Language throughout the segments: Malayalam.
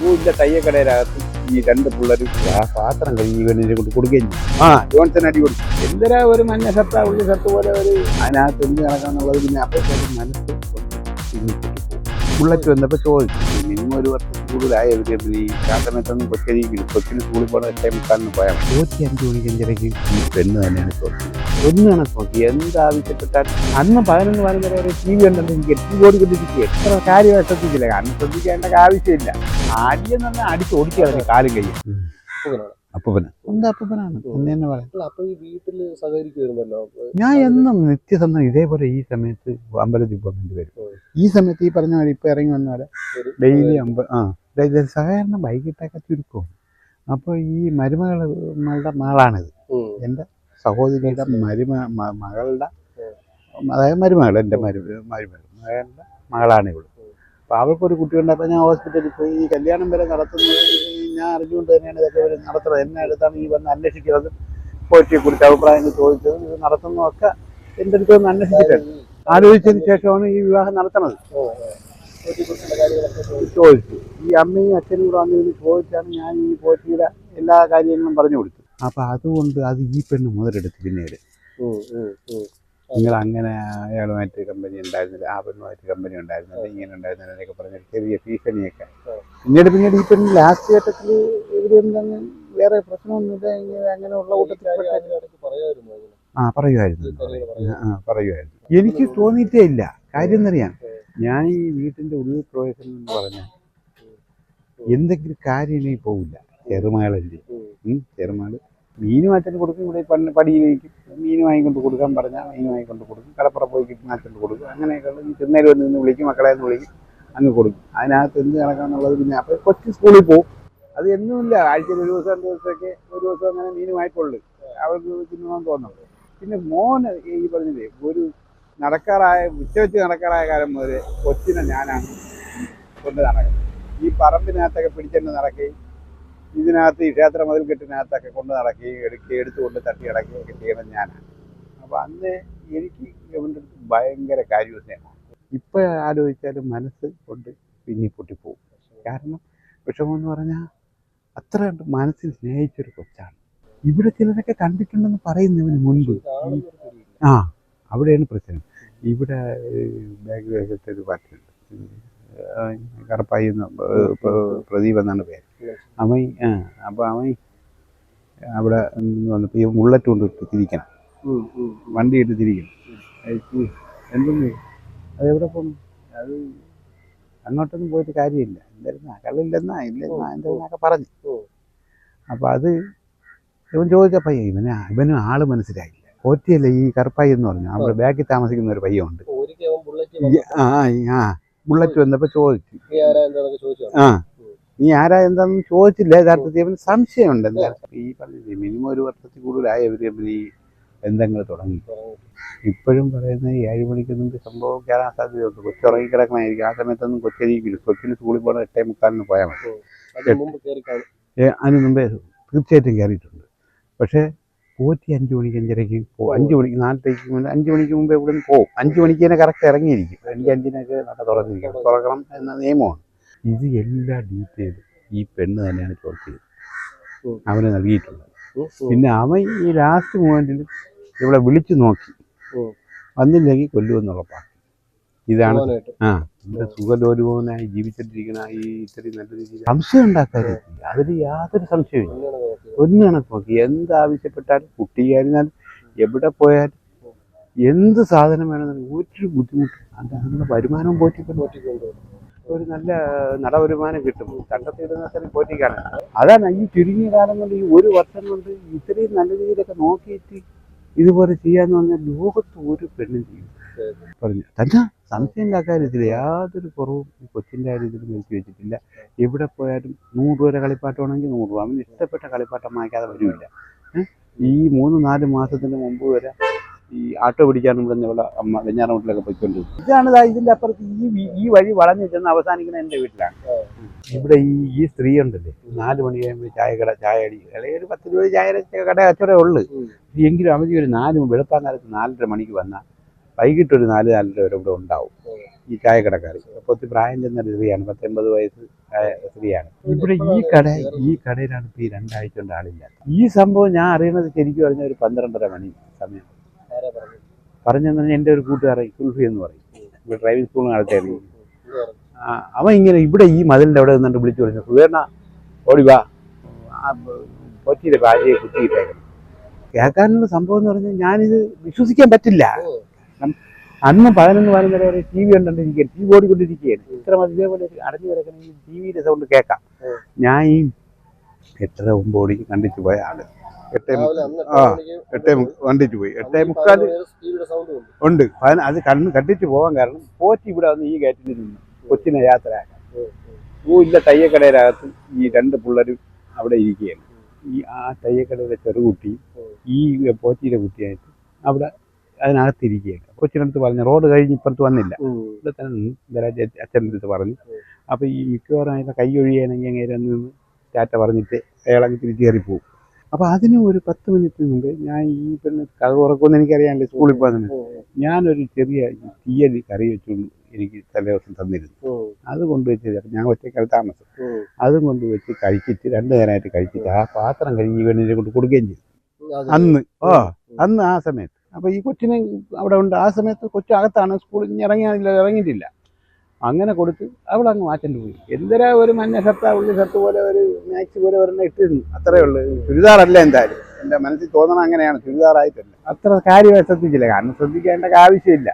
പൂവിന്റെ തയ്യക്കടയിലകത്ത് ഈ രണ്ട് പിള്ളേർ ആ പാത്രം കഴുകി ഇവനെ കൊണ്ട് കൊടുക്കുകയും ചെയ്യും. ആ. ജോൺസൺ അടി കൊടുത്തു എന്തരാ ഒരു മഞ്ഞ ഷർട്ട് ഉള്ളി ഷർട്ട് പോലെ ഒരു അതിനകത്ത് എന്ത് കണക്കാന്നുള്ളത് പിന്നെ അപ്പോഴത്തേക്കും മനസ്സ് ബുള്ളറ്റ് വന്നപ്പോൾ ചോദിച്ചു. മിനിമം ഒരു വർഷം കൂടുതലായ അവർ ഈ ശാസനത്തൊന്നും കൊച്ചരിക്കില്ല കൊച്ചിന് സ്കൂളിൽ പോകണ ടൈം മുക്കാലിന് പോയാൽ ഇരുപത്തി അഞ്ച് മണിക്ക് അഞ്ചരയ്ക്ക് ഈ പെണ്ണ് തന്നെയാണ് ചോദിച്ചത് ഒന്ന് കണക്ക് നോക്കി എന്താവശ്യപ്പെട്ടാൽ അന്ന് പതിനൊന്ന് വരെ ടി വി ഉണ്ടെന്ന് എനിക്ക് എട്ട് കോടി ഓടിക്കൊണ്ടിരിക്കുക എത്ര കാര്യമായി ശ്രദ്ധിച്ചില്ല. കാരണം ശ്രദ്ധിക്കേണ്ട ആവശ്യമില്ല. ആദ്യം തന്നെ അടിച്ച് ഓടിക്കുക കാലും കയ്യും. അപ്പൂപ്പനാണ്. അപ്പൂപ്പന്. എന്താ അപ്പൂപ്പനാണ്? എന്ന് തന്നെ പറയാം. ഞാൻ എന്നും നിത്യസന്ധം ഇതേപോലെ ഈ സമയത്ത് അമ്പലത്തിൽ പോകാൻ വേണ്ടി വരും. ഈ സമയത്ത് ഈ പറഞ്ഞ പോലെ ഇപ്പൊ ഇറങ്ങി വന്ന പോലെ ഡെയിലി അമ്പ ആ സഹകരണം വൈകിട്ടൊക്കെ ചുരുക്കും അപ്പോൾ ഈ മരുമകളുടെ മകളാണിത്. എന്റെ എന്റെ സഹോദരിയുടെ മരുമ മകളുടെ അതായത് മരുമകൾ എന്റെ മരു മരുമകൾ മകളുടെ മകളാണ് ഇവൾ. അപ്പോൾ അവൾക്കൊരു കുട്ടി ഞാൻ ഹോസ്പിറ്റലിൽ പോയി ഈ കല്യാണം വരെ നടത്തുന്നത് ഞാൻ അറിഞ്ഞുകൊണ്ട് തന്നെയാണ് ഇതൊക്കെ ഇവർ നടത്തുന്നത്. എന്നെ അടുത്താണ് ഈ വന്ന് അന്വേഷിക്കുന്നത് പോയിട്ട് കുറിച്ച് അഭിപ്രായങ്ങൾ ചോദിച്ചത്. ഇത് നടത്തുന്നതൊക്കെ എന്റെ അടുത്ത് വന്ന് അന്വേഷിച്ചിട്ടുണ്ട് ആലോചിച്ചതിന് ശേഷമാണ് ഈ വിവാഹം നടത്തണത്. ചോദിച്ചു. ഈ അമ്മയും അച്ഛനും കൂടെ വന്നിരുന്ന് ചോദിച്ചാണ് ഞാൻ ഈ പോറ്റിയുടെ എല്ലാ കാര്യങ്ങളും പറഞ്ഞു കൊടുത്തു അപ്പം അതുകൊണ്ട് അത് ഈ പെണ്ണ് മുതലെടുത്ത് പിന്നീട്. നിങ്ങൾ അങ്ങനെ അയാളുമായിട്ട് കമ്പനി ഉണ്ടായിരുന്നില്ല ആ പെണ്ണുമായിട്ട് കമ്പനി ഉണ്ടായിരുന്നില്ല ഇങ്ങനെ ഉണ്ടായിരുന്നില്ല എന്നൊക്കെ പറഞ്ഞ ചെറിയ ഭീഷണിയൊക്കെ. പിന്നീട് പിന്നീട് ഈ പെണ്ണ് ലാസ്റ്റ് ഘട്ടത്തിൽ ഇവരൊന്നും വേറെ പ്രശ്നമൊന്നുമില്ല അങ്ങനെയുള്ള കൂട്ടത്തിൽ. ആ പറയുമായിരുന്നു. ആ പറയുമായിരുന്നു. എനിക്ക് തോന്നിയിട്ടേ ഇല്ല. കാര്യം എന്നറിയാം ഞാൻ ഈ വീട്ടിന്റെ ഉള്ളിൽ പ്രവേശനം എന്ന് പറഞ്ഞാൽ എന്തെങ്കിലും കാര്യം പോവില്ല. ചെറുമാളല്ലേ ഉം. മീൻ മാറ്റം കൊടുക്കും ഇവിടെ പണ്ട് പടിയിൽ വയ്ക്കും. മീൻ വാങ്ങിക്കൊണ്ട് കൊടുക്കാൻ പറഞ്ഞാൽ മീൻ വാങ്ങിക്കൊണ്ട് കൊടുക്കും. കടപ്പുറ പോയി കിട്ടി മാറ്റം കൊടുക്കും. അങ്ങനെയൊക്കെയുള്ള ഈ തിന്നേര് വന്ന് നിന്ന് വിളിക്കും മക്കളെ നിന്ന് വിളിക്കും അങ്ങ് കൊടുക്കും. അതിനകത്ത് എന്ത് നടക്കാന്നുള്ളത് പിന്നെ അപ്പോൾ കൊച്ചു സ്കൂളിൽ പോകും അത് എന്നുമില്ല ആഴ്ചയിൽ ഒരു ദിവസം രണ്ട് ദിവസമൊക്കെ ഒരു ദിവസം അങ്ങനെ മീൻ വാങ്ങിക്കൊള്ളു. അവർക്ക് തിന്നണമെന്ന് തോന്നുന്നു പിന്നെ മോന് ഈ പറഞ്ഞില്ലേ ഒരു നടക്കാറായ ഉച്ച വെച്ച് നടക്കാറായ കാലം മുതൽ കൊച്ചിനെ ഞാനാണ് കൊണ്ട് നടക്കുന്നത് ഈ പറമ്പിനകത്തൊക്കെ പിടിച്ചെന്ന് നടക്കുകയും ഇതിനകത്ത് ഈ ക്ഷേത്ര മതിൽ കെട്ടിനകത്തൊക്കെ കൊണ്ട് നടക്കുകയും എടുക്കുകയും എടുത്തുകൊണ്ട് തട്ടി കിടക്കുകയൊക്കെ ചെയ്യണം ഞാനാണ് അപ്പം അന്ന് എനിക്ക് ഇവന്റെ അടുത്ത് ഭയങ്കര കാര്യസ്നേഹമാണ് ഇപ്പോൾ ആലോചിച്ചാലും മനസ്സ് കൊണ്ട് പിന്നി പൊട്ടിപ്പോവും. കാരണം വിഷമം എന്ന് പറഞ്ഞാൽ അത്ര മനസ്സിൽ സ്നേഹിച്ചൊരു കൊച്ചാണ്. ഇവിടെ ചിലരൊക്കെ കണ്ടിട്ടുണ്ടെന്ന് പറയുന്നവന് മുൻപ്. ആ അവിടെയാണ് പ്രശ്നം. ഇവിടെ ബാങ്ക് ഒരു പാർട്ടിയുണ്ട്. കറപ്പായി പ്രദീപ് എന്നാണ് പേര്. അവൻ ആ അപ്പോൾ അവൻ അവിടെ വന്നപ്പോൾ ഈ ബുള്ളറ്റ് കൊണ്ട് ഇട്ട് തിരിക്കണം. വണ്ടി ഇട്ട് തിരിക്കണം. എന്തെന്ന് അതെവിടെ പോകണം അത് അങ്ങോട്ടൊന്നും പോയിട്ട് കാര്യമില്ല. എന്തായിരുന്നാ? കള്ളില്ലെന്നാ? ഇല്ലെന്നാ? എന്തെന്നൊക്കെ പറഞ്ഞു. അപ്പൊ അപ്പോൾ അത് ഇവൻ ചോദിച്ച പയ്യ ഇവന് ഇവനും ആൾ മനസ്സിലായില്ല. ഓറ്റിയല്ല ഈ കറുപ്പായി എന്ന് പറഞ്ഞു. അവിടെ ബാക്കിൽ താമസിക്കുന്ന ഒരു പയ്യുണ്ട് അപ്പൊ ആ ആ ബുള്ളറ്റ് വന്നപ്പോൾ ചോദിച്ചു. ആ. നീ ആരാ എന്താണെന്ന് ചോദിച്ചില്ല യഥാർത്ഥത്തിൽ അവന് സംശയമുണ്ട് എന്താ ഈ പറഞ്ഞില്ലേ മിനിമം ഒരു വർഷത്തിൽ കൂടുതലായി തമ്മിൽ ഈ ബന്ധങ്ങൾ തുടങ്ങി. ഇപ്പോഴും പറയുന്ന ഈ ഏഴ് മണിക്ക് മുമ്പ് സംഭവം കയറാൻ സാധ്യതയുണ്ട്? കൊച്ചുറങ്ങി കിടക്കണമായിരിക്കും ആ സമയത്തൊന്നും കൊച്ചരിക്കില്ല. കൊച്ചിന് സ്കൂളിൽ പോകണ എട്ടേ മുക്കാലിന് പോയാൽ മതി. അതിന് മുമ്പ് തീർച്ചയായിട്ടും കയറിയിട്ടുണ്ട് പക്ഷേ പോറ്റി അഞ്ച് മണിക്ക് അഞ്ചരയ്ക്ക് പോകും അഞ്ച് മണിക്ക് നാലത്തേക്ക് മുന്നേ അഞ്ച് മണിക്ക് മുമ്പേ ഇവിടെ നിന്ന് പോകും അഞ്ച് മണിക്ക് തന്നെ കറക്റ്റ് ഇറങ്ങിയിരിക്കും. അഞ്ച് അഞ്ചിനൊക്കെ നട തുറന്നിരിക്കണം. തുറക്കണം എന്ന നിയമമാണ്. ഇത് എല്ലാ ഡീറ്റെയിലും ഈ പെണ്ണ് തന്നെയാണ് ചോദിച്ചത് ചെയ്തത്. അവനെ നൽകിയിട്ടുള്ളത്. പിന്നെ അവൻ ഈ ലാസ്റ്റ് മൂമെന്റിൽ ഇവിടെ വിളിച്ചു നോക്കി. വന്നില്ലെങ്കിൽ കൊല്ലുമെന്നുള്ള പാട്ട്. ഇതാണ് ആ ഇവിടെ സുഖലോലുപവനായി ജീവിച്ചിട്ടിരിക്കുന്ന ഈ ഇത്രയും നല്ല രീതിയിൽ സംശയം ഉണ്ടാക്കാതിരിക്കില്ല അതിൽ യാതൊരു സംശയവും. ഒന്ന് കണക്ക് നോക്കി. എന്താവശ്യപ്പെട്ടാലും കുട്ടിയായിരുന്നാലും എവിടെ പോയാലും എന്ത് സാധനം വേണമെന്നാലും ഒരു ബുദ്ധിമുട്ടും അതാണ് വരുമാനം പോറ്റിക്കൊണ്ട് പോറ്റിക്കൊണ്ട് ഒരു നല്ല നടവരുമാനം കിട്ടും. കണ്ടെത്തിയിടുന്ന പോറ്റിക്കാണ്. അതാണ് ഈ ചുരുങ്ങിയ കാലം കൊണ്ട് ഈ ഒരു വർഷം കൊണ്ട് ഇത്രയും നല്ല രീതിയിലൊക്കെ നോക്കിയിട്ട് ഇതുപോലെ ചെയ്യാന്ന് പറഞ്ഞാൽ ലോകത്ത് ഒരു പെണ്ണും ചെയ്യും. പറഞ്ഞു തന്നെ സംശയം കാര്യത്തിൽ യാതൊരു കുറവും ഈ കൊച്ചിന്റെ കാര്യത്തിൽ നിർത്തി വെച്ചിട്ടില്ല. എവിടെ പോയാലും നൂറ് രൂപ കളിപ്പാട്ടമാണെങ്കിൽ നൂറ് രൂപ. അവന് ഇഷ്ടപ്പെട്ട കളിപ്പാട്ടം വാങ്ങിക്കാതെ വരില്ല ഈ മൂന്ന് നാല് മാസത്തിന് മുമ്പ് വരെ ഈ ആട്ടോ പിടിക്കാനും കൂടെ ഇവിടെ അമ്മ വെഞ്ഞാറമൂട്ടിലൊക്കെ പോയിക്കൊണ്ടിരുന്നു. ഇതാണ് ഇതിന്റെ അപ്പുറത്ത് ഈ ഈ വഴി വളഞ്ഞു ചെന്ന് അവസാനിക്കുന്ന എന്റെ വീട്ടിലാണ്. ഇവിടെ ഈ ഈ സ്ത്രീ ഉണ്ടല്ലേ നാല് മണി കഴിയുമ്പോൾ ചായ കട ചായ അടി അല്ലെങ്കിൽ ഒരു പത്ത് രൂപ ചായ കട കച്ചവടമേ ഉള്ളു. എങ്കിലും അവധി ഒരു നാല് വെളുപ്പാൻ കാലത്ത് നാലര മണിക്ക് വന്നാൽ വൈകിട്ട് ഒരു നാല് നാലര വരെ ഇവിടെ ഉണ്ടാവും ഈ ചായക്കടക്കാരി അപ്പോൾ ഒത്തിരി പ്രായം ചെന്നൊരു സ്ത്രീയാണ് പത്തൊമ്പത് വയസ്സ് സ്ത്രീയാണ്. ഇവിടെ ഈ കട ഈ കടയിലാണ് ഇപ്പോൾ ഈ രണ്ടാഴ്ച കൊണ്ട് ആളില്ല ഈ സംഭവം ഞാൻ അറിയണത് ശരിക്കും പറഞ്ഞ ഒരു പന്ത്രണ്ടര മണി സമയം. പറഞ്ഞെന്ന് പറഞ്ഞാൽ എന്റെ ഒരു കൂട്ടുകാരൻ കുൽഫി എന്ന് പറയും. ഇവിടെ ഡ്രൈവിംഗ് സ്കൂൾ നടത്തിയായിരുന്നു അവൻ ഇങ്ങനെ ഇവിടെ ഈ മതിലിന്റെ അവിടെ നിന്നിട്ട് വിളിച്ചു പറഞ്ഞു സുഖേണ ഓടി വാ. കൊച്ചിയിലെ ഭാര്യയെ കുത്തിയിട്ടേക്കണം കേൾക്കാനുള്ള സംഭവം എന്ന് പറഞ്ഞാൽ ഞാനിത് വിശ്വസിക്കാൻ പറ്റില്ല. അന്ന് പതിനൊന്ന് പതിനൊന്നര വരെ ടി വി കണ്ടോണ്ടിരിക്കുകയാണ് ടി വി ഓടിക്കൊണ്ടിരിക്കുകയാണ്. ഇത്ര മതി ഇതേപോലെ അടഞ്ഞു കിടക്കണമെങ്കിൽ ടി വിയുടെ സൗണ്ട് കേൾക്കാം. ഞാൻ ഈ എട്ടര മുമ്പ് മണിക്ക് കണ്ടിട്ട് പോയ ആൾ. എട്ടേ ആ, എട്ടേ മു- പോയി. എട്ടേ മുക്കാൽ ഉണ്ട്. അത് കണ്ണ് കണ്ടിട്ട് പോകാൻ കാരണം പോറ്റി ഇവിടെ വന്ന് ഈ ഗേറ്റിൽ നിന്ന് കൊച്ചിനെ യാത്ര. ഓ ഇല്ല തയ്യക്കടയിലകത്ത് ഈ രണ്ട് പിള്ളേരും അവിടെ ഇരിക്കുകയാണ്. ഈ ആ തയ്യക്കടയിലെ ചെറുകുട്ടി ഈ പോറ്റിയുടെ കുട്ടിയായിട്ട് അവിടെ അതിനകത്ത് ഇരിക്കുകയാണ് കൊച്ചിനടുത്ത് പറഞ്ഞു റോഡ് കഴിഞ്ഞ് ഇപ്പുറത്ത് വന്നില്ല. ഇവിടെ തന്നെ ഇന്നലെ അച്ഛന്റെ അടുത്ത് പറഞ്ഞു. അപ്പോൾ ഈ മിക്കവാറും അതിന്റെ കൈ ഒഴിയാണെങ്കിൽ അങ്ങനെ നിന്ന് ടാറ്റ പറഞ്ഞിട്ട് അയാളങ്ങ് തിരിച്ചു കയറി പോകും അപ്പോൾ അതിന് ഒരു പത്ത് മിനിറ്റ് മുമ്പ് ഞാൻ ഈ പെണ്ണ് കഥ ഉറക്കുമെന്ന് എനിക്കറിയാമല്ലോ സ്കൂളിൽ പോകുന്നതിന് ഞാനൊരു ചെറിയ തീയൽ കറി വെച്ചുകൊണ്ട് എനിക്ക് തലേദിവസം തന്നിരുന്നു. അത് കൊണ്ടുവച്ച് ഞാൻ ഒറ്റക്കാൽ താമസം. അതും കൊണ്ടുവച്ച് കഴിച്ചിട്ട് രണ്ടു നേരമായിട്ട് കഴിച്ചിട്ട് ആ പാത്രം കഴുകി പെണ്ണിനെ കൊണ്ട് കൊടുക്കുകയും ചെയ്തു. അന്ന് ഓ. അന്ന് ആ സമയത്ത്. അപ്പോൾ ഈ കൊച്ചിനെ അവിടെ ഉണ്ട്. ആ സമയത്ത് കൊച്ചു അകത്താണ് സ്കൂളിൽ ഇറങ്ങിയില്ല ഇറങ്ങിയിട്ടില്ല. അങ്ങനെ കൊടുത്ത് അവൾ അങ്ങ് മാറ്റേണ്ടി പോയി. എന്തിനാ ഒരു മഞ്ഞ ഷർട്ട് ഉള്ളി ഷർട്ട് പോലെ ഒരു മാച്ച് പോലെ ഒരെണ്ണം ഇട്ടിരുന്നു? അത്രേ ഉള്ളൂ. ചുരിദാറല്ല എന്തായാലും. എന്റെ മനസ്സിൽ തോന്നണം അങ്ങനെയാണ്. ചുരിദാറായിട്ടല്ല അത്ര കാര്യമായി ശ്രദ്ധിച്ചില്ല. കാരണം ശ്രദ്ധിക്കേണ്ട ആവശ്യമില്ല?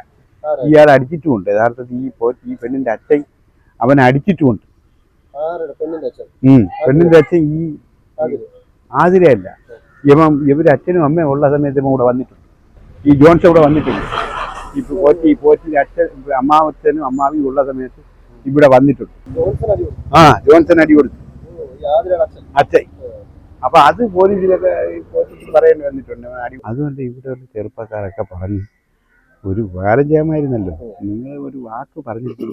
ഇയാൾ അടിച്ചിട്ടുമുണ്ട്. യഥാർത്ഥത്തിൽ ഈ പോ ഈ പെണ്ണിന്റെ അച്ഛൻ അവൻ അടിച്ചിട്ടുമുണ്ട്. പെണ്ണിന്റെ അച്ഛൻ? ഈ ആതിരയല്ല. ഇവൻ ഇവർ അച്ഛനും അമ്മയും ഉള്ള സമയത്ത് ഇവൻ ഇവിടെ വന്നിട്ടുണ്ട്. ഈ ജോൺസ് ഇവിടെ വന്നിട്ടുണ്ട്. പോറ്റി പോറ്റിന്റെ അച്ഛൻ അമ്മാവച്ഛനും അമ്മാവിയും ഉള്ള സമയത്ത് ഇവിടെ വന്നിട്ടുണ്ട്. ആ ജോൺസൺ അടി കൊടുത്തു. അച്ഛൻ. അപ്പൊ അത് പോലീസിലൊക്കെ പറയേണ്ടി വന്നിട്ടുണ്ട്. അടി അതുകൊണ്ട് ഇവിടെ ഒരു ചെറുപ്പക്കാരൊക്കെ പറഞ്ഞു ഒരു ഉപകാരം ചെയ്യാമായിരുന്നല്ലോ. നിങ്ങൾ ഒരു വാക്ക് പറഞ്ഞിട്ട്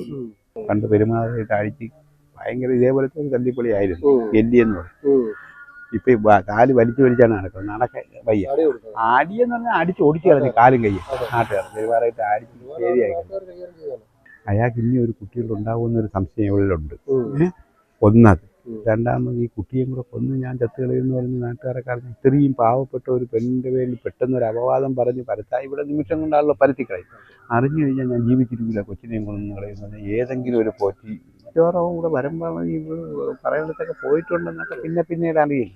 പണ്ട് പെരുമാറിയിട്ട് അഴിച്ച് ഭയങ്കര ഇതേപോലത്തെ ഒരു തല്ലിപ്പൊളി ആയിരുന്നു എല്ലി എന്ന് പറയും. ഇപ്പൊ കാൽ വലിച്ചു വലിച്ചാണ് നടക്കുന്നത്. നടക്ക വയ്യ. അടിയെന്ന് പറഞ്ഞാൽ അടിച്ച് ഓടിച്ചു കളഞ്ഞു കാലും കയ്യും. നാട്ടുകാർ അടിച്ച് ശരിയായി. അയാൾക്ക് ഇനി ഒരു കുട്ടികളുണ്ടാവുമെന്നൊരു സംശയം ഇവളിലുണ്ട് ഒന്നത്. രണ്ടാമത് ഈ കുട്ടിയും കൂടെ കൊന്ന് ഞാൻ ചത്തുകളയെന്ന് പറഞ്ഞ് നാട്ടുകാരെ പറഞ്ഞ് ഇത്രയും പാവപ്പെട്ട ഒരു പെണ്ണിന്റെ പേരിൽ പെട്ടെന്ന് ഒരു അപവാദം പറഞ്ഞ് പരത്താ ഇവിടെ നിമിഷം കൊണ്ടാണല്ലോ പരത്തിക്കളയും അറിഞ്ഞു കഴിഞ്ഞാൽ ഞാൻ ജീവിച്ചിരിക്കില്ല കൊച്ചിനെയും കൊന്നു കളയുന്നത്. ഏതെങ്കിലും ഒരു പോറ്റി ചോറവും കൂടെ വരുമ്പോൾ ഈ പറയുന്നിടത്തൊക്കെ പോയിട്ടുണ്ടെന്നൊക്കെ പിന്നെ പിന്നീട് അറിയില്ല.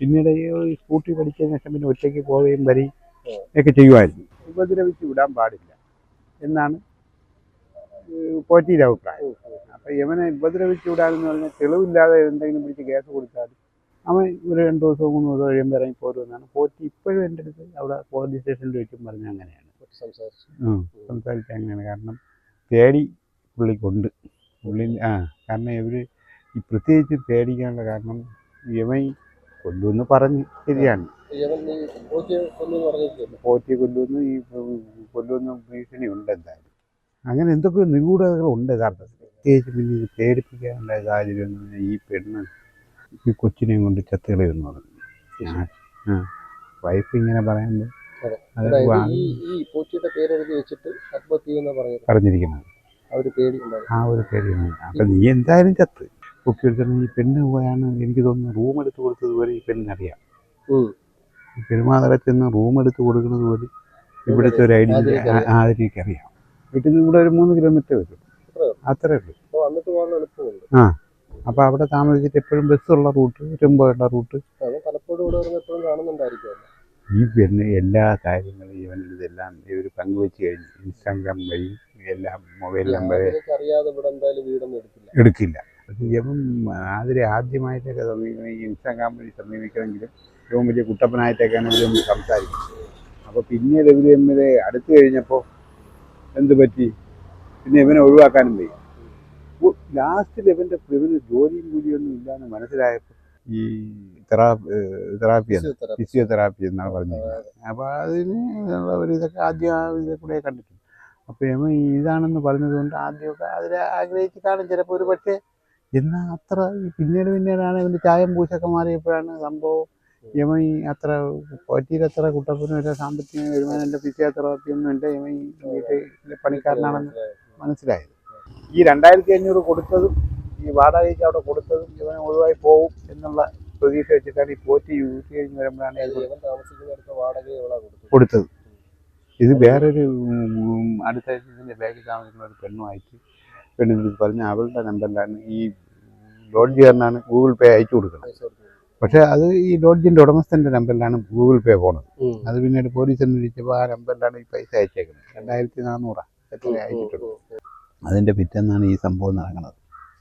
പിന്നീട് ഈ സ്കൂട്ടി പഠിച്ചതിന് ശേഷം പിന്നെ ഒറ്റയ്ക്ക് പോവുകയും വരികയും ഒക്കെ ചെയ്യുമായിരുന്നു. ഉപദ്രവിച്ച് വിടാൻ പാടില്ല എന്നാണ് പോറ്റിയുടെ അഭിപ്രായം. അപ്പം ഇവനെ ഉപദ്രവിച്ച് വിടാനെന്ന് പറഞ്ഞാൽ തെളിവില്ലാതെ എന്തെങ്കിലും പിടിച്ച് കേസ് കൊടുത്താൽ അവൻ ഒരു രണ്ട് ദിവസവും മൂന്ന് ദിവസം കഴിയുമ്പോൾ ഇറങ്ങി പോരുമെന്നാണ് പോറ്റി ഇപ്പോഴും എന്റെ അടുത്ത് അവിടെ പോലീസ് സ്റ്റേഷനിൽ വെച്ചും പറഞ്ഞ അങ്ങനെയാണ്. സംസാരിച്ചു. അങ്ങനെയാണ്. കാരണം പേടി പുള്ളിക്കുണ്ട്. പുള്ളി ആ കാരണം ഇവർ ഈ പ്രത്യേകിച്ച് പേടിക്കാനുള്ള കാരണം ഇവൻ കൊല്ലുമെന്ന് പറഞ്ഞു ശരിയാണ്. പോറ്റി കൊല്ലുമെന്ന് ഈ കൊല്ലുമെന്ന് ഭീഷണി ഉണ്ട് എന്തായാലും. അങ്ങനെ എന്തൊക്കെ നിഗൂഢതകൾ ഉണ്ട് യഥാർത്ഥത്തിൽ? പ്രത്യേകിച്ച് പിന്നെ ഇത് പേടിപ്പിക്കാനുള്ള സാഹചര്യം എന്ന് പറഞ്ഞാൽ ഈ പെണ്ണ് ഈ കൊച്ചിനെയും കൊണ്ട് ചത്തുകളയെന്ന് പറഞ്ഞു. ആ വൈഫ് ഇങ്ങനെ പറയുമ്പോൾ അതെ. പറഞ്ഞിരിക്കുന്നത്. ആ ഒരു പേടി ഉണ്ടാവും ആ ഒരു പേടിയാണ് അപ്പൊ നീ എന്തായാലും ചത്ത്. പൊക്കി എടുത്തിട്ട് ഈ പെണ്ണ് പോയാണ് എനിക്ക് തോന്നുന്നു റൂം എടുത്ത് കൊടുത്തത് പോലെ ഈ പെണ്ണിനറിയാം. ഈ പെരുമാതളത്തിൽ നിന്ന് റൂം എടുത്ത് കൊടുക്കുന്നത് പോലെ ഇവിടുത്തെ ഒരു ഐഡിയ. ആതിരിക്ക് അറിയാം. വീട്ടിൽ നിന്ന് ഇവിടെ ഒരു മൂന്ന് കിലോമീറ്റർ വരും. അത്രേ ഉള്ളൂ. ആ അപ്പൊ അപ്പോൾ അവിടെ താമസിച്ചിട്ട് എപ്പോഴും ബസ്സുള്ള റൂട്ട് ടെമ്പോയുള്ള റൂട്ട് ഈ പെണ്ണ് എല്ലാ കാര്യങ്ങളും ഇവനെല്ലാം ഇതെല്ലാം ഇവർ പങ്കുവെച്ച് കഴിഞ്ഞു ഇൻസ്റ്റാഗ്രാം വഴി എല്ലാം മൊബൈൽ നമ്പർ എടുക്കില്ല. ഇവൻ ആതിരെ ആദ്യമായിട്ടൊക്കെ സമീപിക്കണം ഈ ഇൻസ്റ്റാഗ്രാം വഴി സമീപിക്കണമെങ്കിലും ഇവൻ വലിയ കുട്ടപ്പനായിട്ടൊക്കെയാണ് ഇവർ തമ്മിൽ സംസാരിക്കുന്നത് അപ്പോൾ പിന്നീട് ഇവർ തമ്മിൽ അടുത്ത് കഴിഞ്ഞപ്പോൾ എന്ത് പറ്റി? പിന്നെ ഇവനെ ഒഴിവാക്കാനും വയ്യ. ലാസ്റ്റിൽ ഇവന്റെ ഇവന് ജോലിയും കൂലിയൊന്നും ഇല്ലാന്ന് മനസ്സിലായപ്പോൾ ഈ തെറാപ്പി തെറാപ്പി ഫിസിയോതെറാപ്പി. എന്നാണ് പറഞ്ഞിരിക്കുന്നത് അപ്പോൾ അതിന് ഒരു ഇതൊക്കെ ആദ്യം ഇതിൽ കൂടെ കണ്ടിട്ടുണ്ട്. അപ്പോൾ എമ ഇതാണെന്ന് പറഞ്ഞതുകൊണ്ട് ആദ്യമൊക്കെ അതിൽ ആഗ്രഹിച്ച് കാണും ചിലപ്പോൾ ഒരു പക്ഷേ എന്നാൽ അത്ര പിന്നീട് പിന്നീടാണ് ഇതിന്റെ ചായം പൂശൊക്കെ മാറിയപ്പോഴാണ് സംഭവം. യമൈ ഈ അത്ര പറ്റിയിലത്ര കുട്ടപ്പനും ഇല്ല സാമ്പത്തിക വരുമാനം എന്റെ ഫിസിയോതെറാപ്പി ഒന്നും ഇല്ല എമ ഈ വീട്ടിലെ പണിക്കാരനാണെന്ന് മനസ്സിലായത്. ഈ രണ്ടായിരത്തി അഞ്ഞൂറ് കൊടുത്തതും ഈ വാടകയ്ക്ക് അവിടെ കൊടുത്തതും ഇവനെ ഒഴിവായി പോകും എന്നുള്ള പ്രതീക്ഷ വെച്ചിട്ടാണ് ഈ പോറ്റി യൂസ് കഴിഞ്ഞ് വരുമ്പോഴാണ് കൊടുത്തത്. ഇത് വേറൊരു അടുത്ത ഇതിന്റെ ബാഗിൽ താമസിക്കുന്ന ഒരു പെണ്ണുമായിട്ട് പെണ്ണിന് പറഞ്ഞ പറഞ്ഞ് അവളുടെ നമ്പറിലാണ് ഈ ലോഡ്ജുകാരനാണ് ഗൂഗിൾ പേ അയച്ചു കൊടുക്കുന്നത്. പക്ഷെ അത് ഈ ലോഡ്ജിന്റെ ഉടമസ്ഥന്റെ നമ്പറിലാണ് ഗൂഗിൾ പേ പോണത്. അത് പിന്നീട് പോലീസ് വിളിച്ചപ്പോൾ ആ നമ്പറിലാണ് ഈ പൈസ അയച്ചേക്കുന്നത്. രണ്ടായിരത്തി നാനൂറാ എത്ര അതിന്റെ പിറ്റേന്നാണ് ഈ സംഭവം നടക്കുന്നത്.